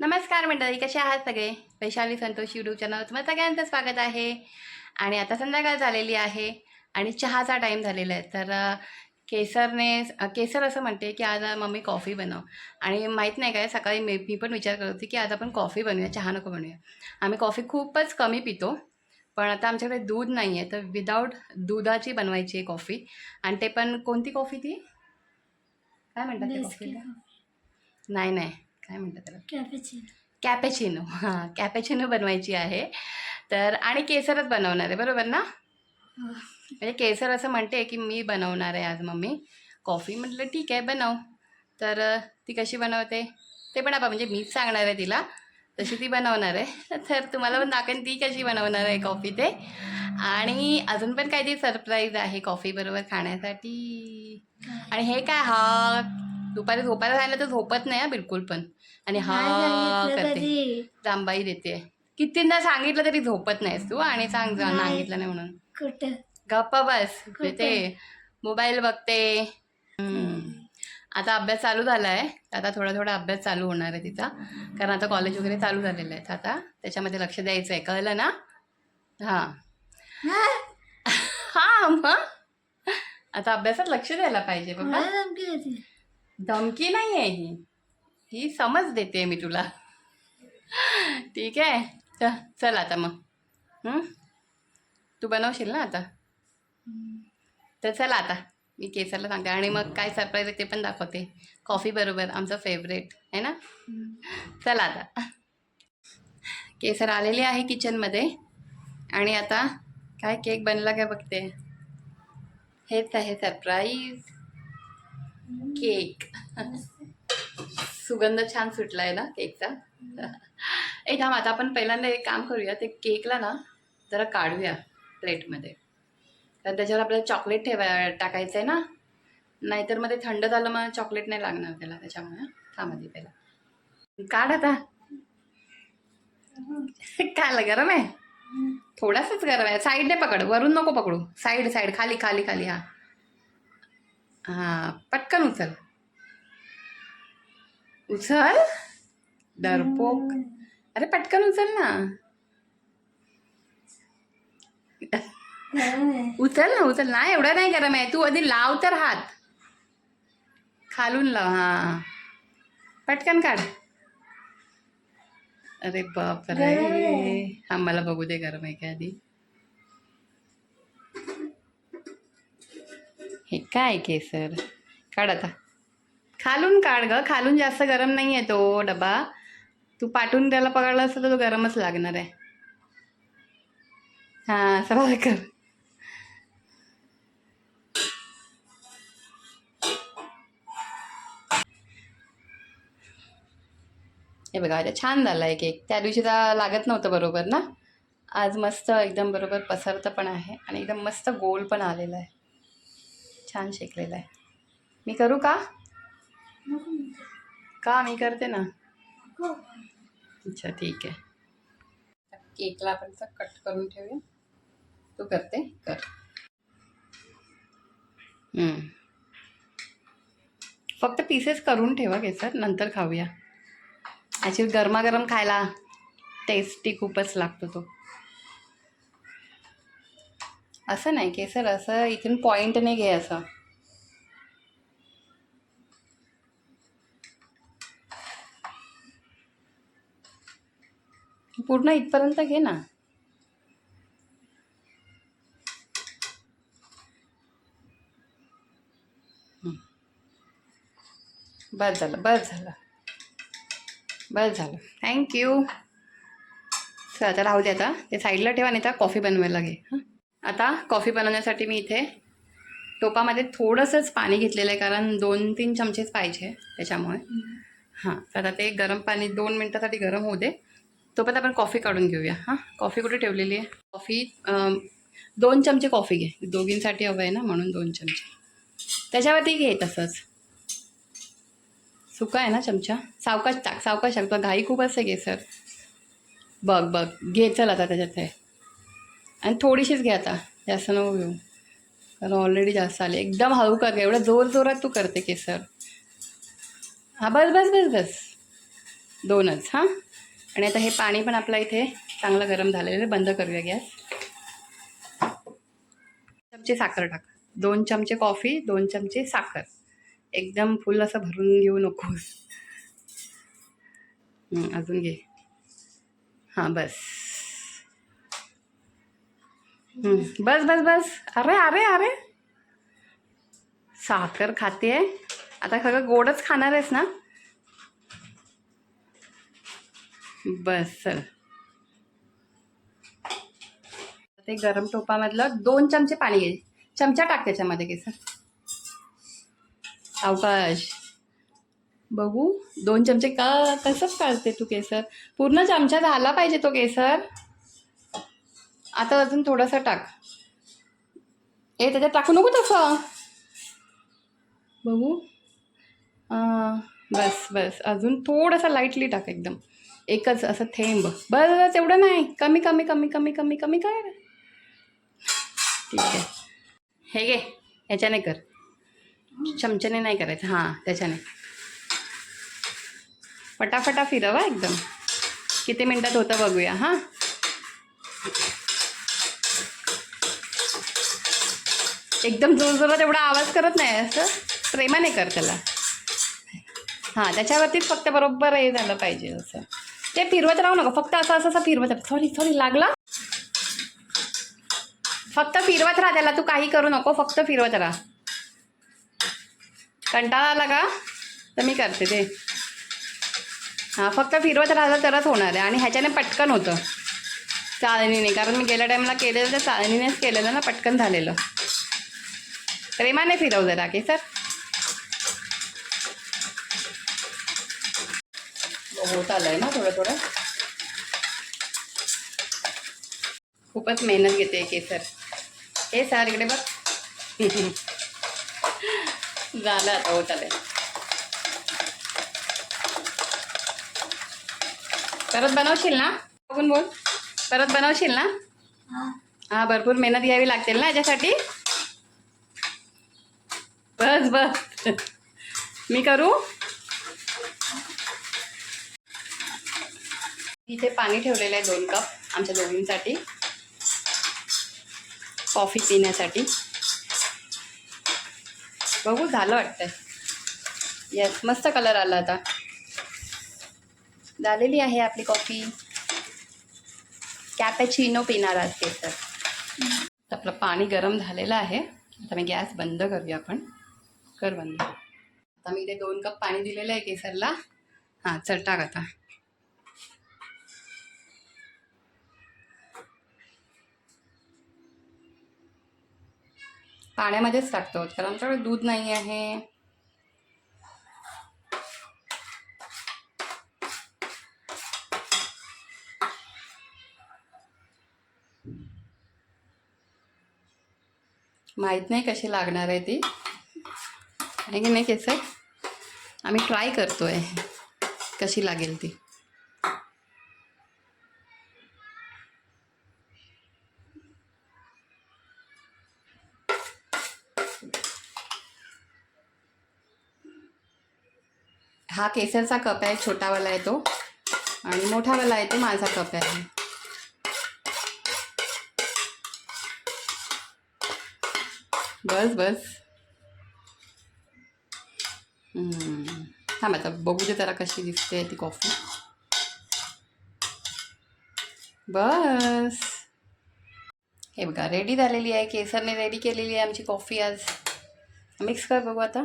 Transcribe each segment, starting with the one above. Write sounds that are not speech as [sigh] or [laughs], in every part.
नमस्कार मंडळी कसे आहात सगळे? वैशाली संतोष यूट्यूब चॅनल तुम्हाला सगळ्यांचं स्वागत आहे. आणि आता संध्याकाळ झालेली आहे आणि चहाचा टाईम झालेला आहे. तर केसरने केसर असं म्हणते की आज मम्मी कॉफी बनव. आणि माहीत नाही काय सकाळी मी मी पण विचार करत होती की आज आपण कॉफी बनवूया चहा नको बनवूया. आम्ही कॉफी खूपच कमी पितो पण आता आमच्याकडे दूध नाही आहे. तर विदाऊट दुधाची बनवायची आहे कॉफी आणि ते पण कोणती कॉफी ती? काय म्हणतात नाही नाही. काय म्हणतात त्याला? कॅफेचिनो कॅपेचिनो हां कॅपेचिनो बनवायची आहे. तर आणि केसरच बनवणार आहे बरोबर ना? म्हणजे केसर असं म्हणते की मी बनवणार आहे आज मम्मी. कॉफी म्हटलं ठीक आहे बनव. तर ती कशी बनवते? ते पण आपण म्हणजे मीच सांगणार आहे तिला. तशी ती बनवणार आहे. तर तुम्हाला पण दाखवेन ती कशी बनवणार आहे कॉफी ते. आणि अजून पण काहीतरी सरप्राईज आहे कॉफी बरोबर खाण्यासाठी. आणि हे काय हा दुपारी झोपायला झालं तर झोपत नाही हा बिलकुल पण. आणि हा करते. जांबाई देते. कितींदा सांगितलं तरी झोपत नाहीस तू आणि सांग. सांगितलं नाही म्हणून. गप्पा बस? ते मोबाईल बघते. आता अभ्यास चालू झाला आहे आता थोडा थोडा अभ्यास चालू होणार आहे तिचा. कारण आता कॉलेज वगैरे चालू झालेलं आहे तर आता. त्याच्यामध्ये लक्ष द्यायचं आहे कळलं ना? हां. हां मग? आता अभ्यासात लक्ष द्यायला पाहिजे बाबा. मला धमकी नाही आहे ही. ही समज देते मी तुला. ठीक आहे. च चल आता मग? तू बनवशील ना आता? तर चला आता. मी केसरला सांगते. आणि मग काय सरप्राईज आहे ते पण दाखवते. कॉफी बरोबर आमचं फेवरेट आहे ना? चला आता. केसर आलेली आहे किचनमध्ये आणि आता काय केक बनला काय बघते. हेच आहे सरप्राईज केक सुगंध छान सुटला आहे ना केकचा [laughs] ए थांब आता आपण पहिल्यांदा एक काम करूया. ते केकला ना जरा काढूया प्लेटमध्ये तर त्याच्यावर आपल्याला चॉकलेट ठेवा टाकायचं आहे ना? नाहीतर मग ते थंड झालं मग चॉकलेट नाही लागणार त्याला त्याच्यामुळे. थांब आधी पहिला. काढ आता. काय गरम आहे? थोडासाच गरम आहे. साईडने पकड. वरून नको पकडू. साईड साईड खाली खाली खाली हा. हां पटकन उचल. उचल. डरपोक अरे पटकन उचल ना. उचल ना उचल. ना एवढा नाही गरम आहे. तू आधी लाव तर हात. खालून लाव हा. पटकन काढ. अरे बाप रे. हा मला बघू दे गरम आहे का आधी. हे काय केसर? काढ आता. खालून काढ ग. खालून जास्त गरम नाही आहे तो डबा. तू पाठवून त्याला पकडला असतं तर तो गरमच लागणार आहे. हां सरळ कर. हे बघा आता छान झाला आहे केक. त्या दिवशी तर लागत नव्हतं बरोबर ना? आज मस्त एकदम बरोबर पसरतं पण आहे आणि एकदम मस्त गोल पण आलेला आहे. छान शेकलेला आहे. मी करू का? का? मी करते ना? अच्छा ठीक आहे. केकला आपण कट करून ठेवूया. तू करते? कर. फक्त पीसेस करून ठेवा केसर नंतर खाऊया. ॲक्च्युली गरमागरम खायला टेस्टी खूपच लागतो तो. असं नाही केसर असं इथून पॉईंट नाही घे असं. पूर्ण इथपर्यंत घे ना. बरं बस झालं बस झालं. बस झालं. थँक्यू चला आता राहू दे आता. ते साईडला ठेवा नाही तर कॉफी बनवायला घे. हां? आता कॉफी बनवण्यासाठी मी इथे टोपामध्ये थोडंसंच पाणी घेतलेलं आहे कारण दोन तीन चमचेच पाहिजे त्याच्यामुळे. हां तर आता ते गरम पाणी दोन मिनटासाठी गरम होऊ दे. तोपर्यंत आपण कॉफी काढून घेऊया. हां कॉफी कुठे ठेवलेली आहे? कॉफी दोन चमचे कॉफी घे. दोघींसाठी हवं आहे ना म्हणून दोन चमचे. त्याच्यावरती घे तसंच. सुका आहे ना चमचा? सावकाश टाक सावकाश टाक तुला घाई खूप असते घे सर बघ बघ. घे चल आता त्याच्यात आहे आणि थोडीशीच घे आता. जास्त नको घेऊ. कारण ऑलरेडी जास्त आले. एकदम हळू कर एवढं जोर जोरात तू करते केसर. हां बस बस बस बस. दोनच हां? आणि आता हे पाणी पण आपलं इथे चांगलं गरम झालेलं आहे. बंद करूया गॅस. चमचे साखर टाक. दोन चमचे कॉफी दोन चमचे साखर. एकदम फुल असं भरून घेऊ नकोस. अजून घे. हां बस. बस बस बस. अरे अरे अरे. साखर खाते. आता सगळं गोडच खाणार आहेस ना? बस चल. ते गरम टोपामधलं दोन चमचे पाणी घे. चमचा टाक त्याच्यामध्ये केसर. अवकाश. बघू दोन चमचे का तसंच काढते तू केसर? पूर्ण चमचा झाला पाहिजे तो केसर. आता अजून थोडंसं टाक. ए त्याच्यात टाकू नको तसं. बघू. बस बस. अजून थोडंसं लाईटली टाक एकदम. एकच असं थेंब. बस बस एवढं नाही. कमी कमी कमी कमी कमी कमी काय ठीक आहे. हे घे. ह्याच्याने कर. चमच्याने नाही करायचं. हां त्याच्याने. फटाफटा फिरवा एकदम. किती मिनटात होतं बघूया हां. एकदम जोरजोरात एवढा आवाज करत नाही असं. प्रेमाने कर त्याला. हां त्याच्यावरतीच फक्त बरोबर हे झालं पाहिजे असं. ते फिरवत राहू नका. फक्त असं असं असं फिरवत सॉरी सॉरी लागला? फक्त फिरवत राहा त्याला. तू काही करू नको. फक्त फिरवत राहा. कंटाळा आला का? तर मी करते ते. हां फक्त फिरवत राहिलं तरच होणार आहे. आणि ह्याच्याने पटकन होतं. चाळणीने. कारण मी गेल्या टाईमला केलेलं तर चाळणीनेच केलेलं ना पटकन झालेलं. प्रेमाने फिरव जरा की सर होत आलंय ना थोडं थोडं. खूपच मेहनत घेते केसर. हे सर इकडे बघ. [laughs] झालं आता होत आलंय परत बनवशील ना? बघून बोल. परत बनवशील ना? हां भरपूर मेहनत घ्यावी लागतील ना याच्यासाठी? बस बस. मी करू? इथे पाणी ठेवलेलं आहे दोन कप आमच्या दोघींसाठी. कॉफी पिण्यासाठी. बघू झालं वाटतंय. येस मस्त कलर आला आता. झालेली आहे आपली कॉफी कॅपॅचिनो पिणार आज तर. आपलं पाणी गरम झालेलं आहे. आता मी गॅस बंद करूया आपण. कर बंद. आता मी इथे दोन कप पाणी दिलेलं आहे केसरला. हां चल टाक आता. पाण्यामध्येच टाकतो. कारण आमच्याकडे दूध नाही आहे. माहीत नाही कशी लागणार आहे ती. आहे की नाही केसर? आम्ही ट्राय करतो आहे कशी लागेल ती. हा केसरचा कप आहे छोटावाला आहे तो. आणि मोठावाला आहे तो माझा कप आहे. बस बस. थांब आता बघू दे जरा कशी दिसते ती कॉफी बस. हे बघा रेडी झालेली आहे केसरने रेडी केलेली आहे आमची कॉफी आज. मिक्स कर बघू आता.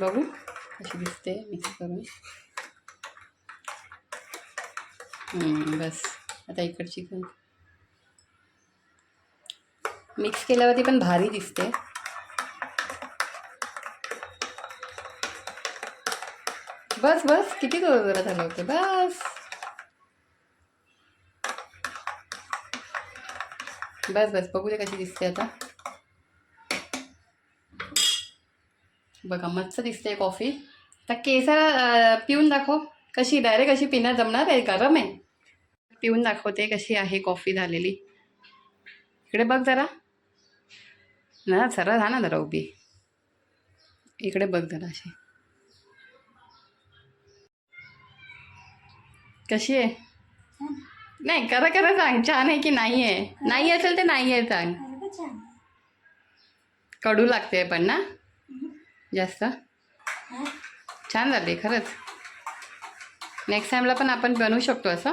बघू. कशी दिसते मिक्स करून. बस. आता इकडची पण. मिक्स केल्यावरती पण भारी दिसते. बस बस. किती जोरात झालं होतं. बस. बस बस. बघू दे कशी दिसते आता. बघा मस्त दिसते कॉफी तर केसर पिऊन दाखव. कशी डायरेक्ट अशी पिण्यात जमणार आहे गरम आहे? पिऊन दाखवते कशी आहे कॉफी झालेली. इकडे बघ जरा. ना सरळ हा ना जरा उभी. इकडे बघ जरा अशी. कशी आहे? नाही करा करा सांग छान आहे की नाही आहे? नाही असेल तर नाही आहे सांग. कडू लागते पण ना? जास्त? छान झाले खरंच. नेक्स्ट टाईमला पण आपण बनवू शकतो असं?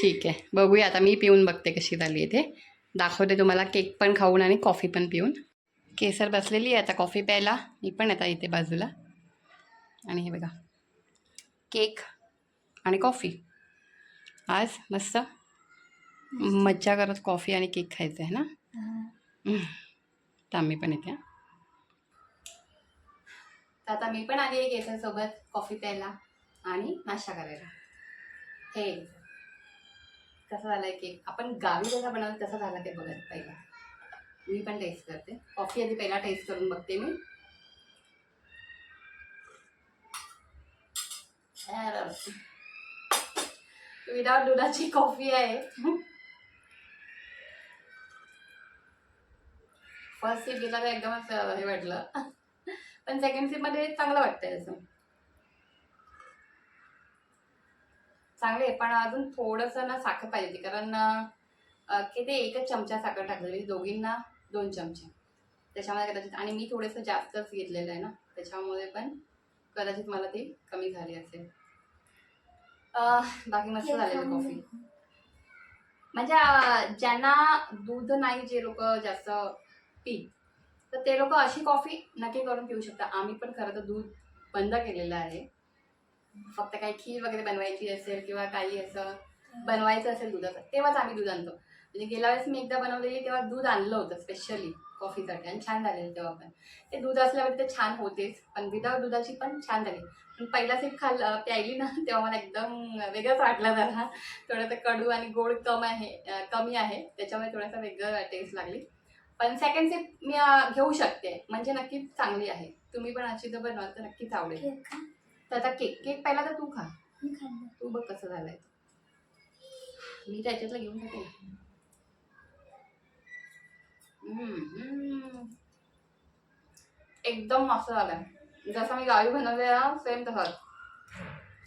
ठीक आहे. बघूया आता मी पिऊन बघते कशी झाली इथे दाखवते तुम्हाला केक पण खाऊन आणि कॉफी पण पिऊन. केसर बसलेली आहे आता कॉफी प्यायला. मी पण आता इथे बाजूला. आणि हे बघा. केक आणि कॉफी आज मस्त मज्जा करत कॉफी आणि केक खायचं आहे ना. तर आम्ही पण येते. तर आता मी पण आली आहे केसरसोबत कॉफी प्यायला आणि नाश्ता करायला. हे कसं झालं आहे केक आपण गावी जसा बनवलं तसा झाला ते बघत पहिला. मी पण टेस्ट करते. कॉफी आधी पहिला टेस्ट करून बघते मी. विदाउट दुधाची कॉफी आहे. फर्स्ट सीप घेतला तर एकदमच हे वाटलं पण सेकंड सीपमध्ये चांगलं वाटतंय असं चांगले आहे, पण अजून थोडंसं ना साखर पाहिजे कारण किती एकच चमचा साखर टाकलेली दोघींना दोन चमचे. त्याच्यामुळे कदाचित आणि मी थोडंसं जास्तच घेतलेलं आहे ना. त्याच्यामुळे पण कदाचित मला ती कमी झाली असेल. बाकी मस्त झालेलं कॉफी. म्हणजे ज्यांना दूध नाही जे लोक जास्त पी तर ते लोक अशी कॉफी नक्की करून पिऊ शकतात. आम्ही पण खरं तर दूध बंद केलेलं आहे. फक्त काही खीर वगैरे बनवायची असेल किंवा काही असं बनवायचं असेल दुधाचं तेव्हाच आम्ही दूध आणतो. म्हणजे गेल्या वेळेस मी एकदा बनवलेली तेव्हा दूध आणलं होतं स्पेशली कॉफीसाठी आणि छान झालेलं तेव्हा पण. ते दूध असल्यावर ते छान होतेच पण विदाउट दुधाची पण छान झाली. पण पहिला सीप खाल प्यायली ना तेव्हा मला एकदम वेगळंच वाटलं जरा. थोडंसं कडू आणि गोड कम आहे कमी आहे. त्याच्यामुळे थोडासा वेगळं टेस्ट लागली. पण सेकंड सीप मी अं, घेऊ शकते. म्हणजे नक्कीच चांगली आहे. तुम्ही पण अशी जर बनवाल तर नक्कीच आवडेल. केक खा. तर आता केक केक पहिला तर तू खा. मी खाल्लं. तू बघ कसं झालंय. मी त्याच्यातलं घेऊन टाकेल हम्म, हम्म. एकदम मस्त झालाय. जसं मी गावी बनवले ना सेम तसाच.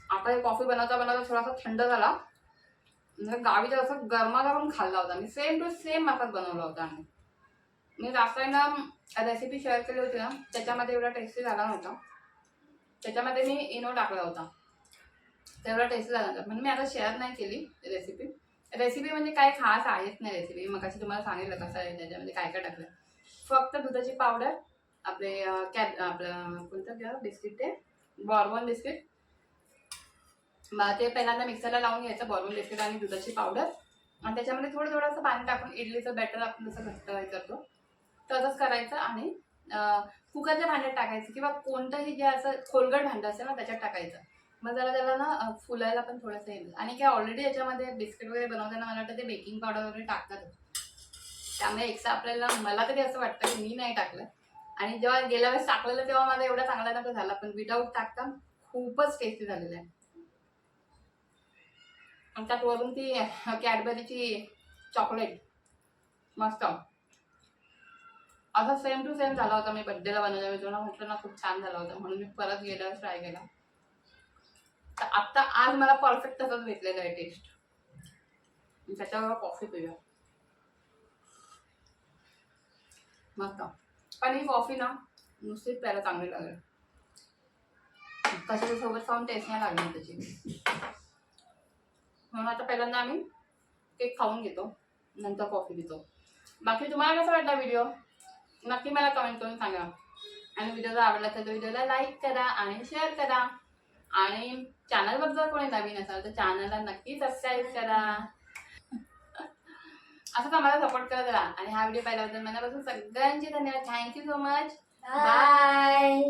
आता हे कॉफी बनवता बनवता थोडासा थंड झाला. म्हणजे गावीचा असं गरमागरम खाल्ला होता. मी सेम टू सेम मापात बनवला होता. आणि मी लास्ट ना रेसिपी शेअर केली होती ना त्याच्यामध्ये एवढा टेस्टी झाला नव्हता. त्याच्यामध्ये मी इनो टाकला होता. तेवढा टेस्ट झाला नव्हता म्हणून मी आता शेअर नाही केली रेसिपी रेसिपी म्हणजे काय खास आहेच नाही रेसिपी मग कशी तुम्हाला सांगितलं कसं आहे त्याच्यामध्ये काय काय टाकलं फक्त दुधाची पावडर आपले कॅब आपलं कोणतं घ्या बिस्किट ते बॉर्बन बिस्किट मग ते पहिल्यांदा मिक्सरला लावून घ्यायचं बॉर्बन बिस्किट आणि दुधाची पावडर आणि त्याच्यामध्ये थोडं थोडंसं पाणी टाकून इडलीचं बॅटर आपण जसं घट्ट हे करतो तसंच करायचं आणि कुकरच्या भांड्यात टाकायचं किंवा कोणतंही जे असं खोलगट भांडं असेल ना त्याच्यात टाकायचं. मग जरा त्याला ना फुलायला पण थोडंसं येईल आणि काय ऑलरेडी याच्यामध्ये बिस्किट वगैरे बनवताना मला वाटतं ते बेकिंग पावडर वगैरे टाकतात. त्यामुळे एक्स्ट्रा आपल्याला मला तरी असं वाटतं की मी नाही टाकलं. आणि जेव्हा गेल्या वेळेस टाकलेलं तेव्हा माझा एवढा चांगला नव्हता झाला पण विदाऊट टाकता खूपच टेस्टी झालेलं आहे. आणि त्यात वरून ती कॅडबरीची चॉकलेट मस्त. असा सेम टू सेम झाला होता. मी बड्डेला बनवला. मी तुला म्हटलं ना खूप छान झाला होता. म्हणून मी परत गेला ट्राय केला. तर आत्ता आज मला परफेक्ट तसंच भेटलेलं आहे टेस्ट त्याच्यावर कॉफी पिऊया. मस्त. पण ही कॉफी ना नुसतीच प्यायला चांगली लागेल. कशाच्या सोबत खाऊन टेस्ट नाही लागणार त्याची. म्हणून आता पहिल्यांदा आम्ही केक खाऊन घेतो. नंतर कॉफी देतो बाकी तुम्हाला कसा वाटला व्हिडिओ नक्की मला कमेंट करून सांगा. आणि व्हिडिओ जर आवडला तर व्हिडिओला लाईक करा आणि शेअर करा. आणि चॅनलवर जर कोणी नवीन असाल तर चॅनलला नक्की सबस्क्राईब करा. असंच आम्हाला सपोर्ट करत राहा. आणि हा व्हिडिओ पाहिल्याबद्दल मनापासून सगळ्यांचे धन्यवाद. Thank you so much bye